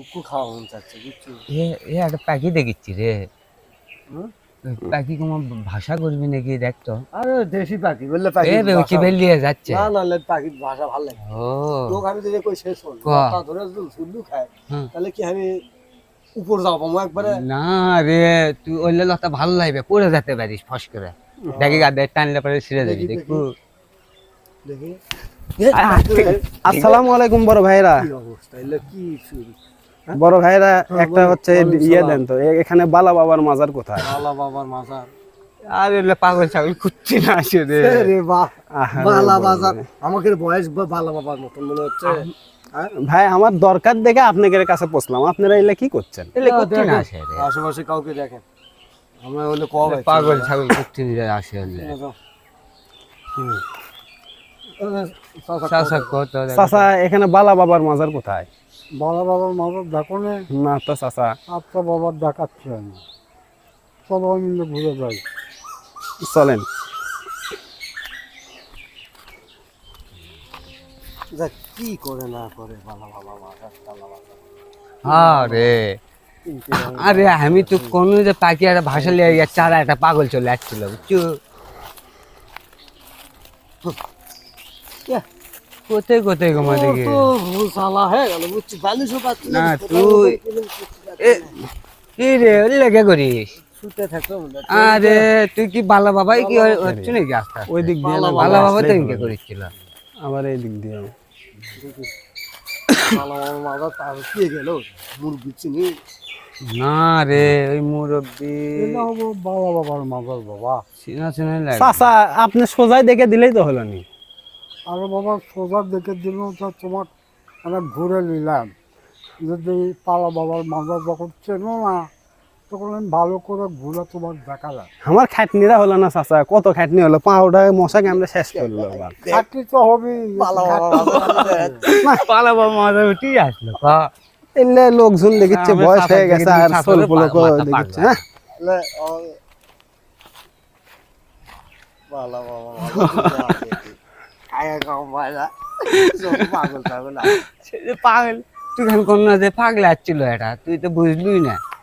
ভুকু খাওয়া মন চাচ্ছে বুঝছ? এ এ একটা পাখি দেখিচ্ছি রে। পাখি কোনো ভাষা করবি নাকি দেখতো আরে দেশি পাখি বললে পাখি এ বেলিয়ে যাচ্ছে। না না ভাষা ভালো লাগে। ও। লোক আমি যদি কই শেষ হল ক। তা ধরে শুদ্ধ খায় তাহলে কি আমি উপর যাব একবারে? না রে তুই ওই লতা ভালো লাগবে পড়ে যেতে পারিস ফস করে। দেখি গাদের টানলে পরে ছিঁড়ে যাবি দেখি, দেখু। দেখি। আসসালামু আলাইকুম বড় ভাইরা কি অবস্থা এলে কি বড় ভাইরা একটা হচ্ছে ইয়ে দেন তো এখানে বালা বাবার মাজার কোথায়? বালা বাবার মাজার। আর এলে পাগল ছাগল খুঁজছি না আসে রে রে বাহ আহারে বালা বাজার। আমাকে বয়স বালা বাবার মতন মনে হচ্ছে। হ্যাঁ? ভাই আমার দরকার দেখে আপনাদের কাছে পৌঁছলাম। আপনারা এলে কি করছেন? এলে করছি না আসে রে আশেপাশে কাউকে দেখেন। আমরা হলে কবে পাগল ছাগল করছি আসে হলে চাচা এখানে বালা বাবার মাজার কোথায়? বালা বাবার মাজার দেখো না না তো চাচা। আত্মা বাবার দেখাচ্ছি আমি। সবাই মিলে ঘুরে যাই। চলেন। দেখ কি করে না করে বাবা আরে। আরে আমি তো কোন যে পাখি একটা ভাষা লিয়ে চারা একটা পাগল চলে আসছিল বুঝছ? কোথায় কোথায় ঘুমা দেখি সালা হয়ে গেল বুঝছি বালিশও পাচ্ছি না, তুই- কি রে ওই লেগে করিস? আরে তুই কি বালা বাবাই কি হচ্ছে নাকি আস্তে? ওই দিক দিয়ে বালা বাবা তো ইনকে। করেছিল আবার এই দিক দিয়ে। না রে ওই মুরব্বী। বাবা বাবার বাবা। চিনা চিনা লাগে। চাচা আপনি সোজাই দেখে দিলেই তো হলো নি। আরে বাবা সোজা দেখে দিল তো তোমার মানে ঘুরে নিলাম। যদি পালা বাবার মাজার যখন চেনো না তখন আমি ভালো করে ঘুরে তোমার দেখালাম। আমার খাটনিরা হলো না চাচা কত খাটনি হলো? পাউডার মশা আমরা শেষ করল চাকরি তো হবে পালা বাবা মাথা উঠি আসলো এলে লোকজন দেখিচ্ছে বয়স হয়ে গেছে আর সোল পোলো দেখিচ্ছে। হ্যাঁ? পালা বাবা পাগল পাগল। সে যে পাগল। তুই এখন কোন না যে পাগলা ছিল এটা তুই তো বুঝলি না।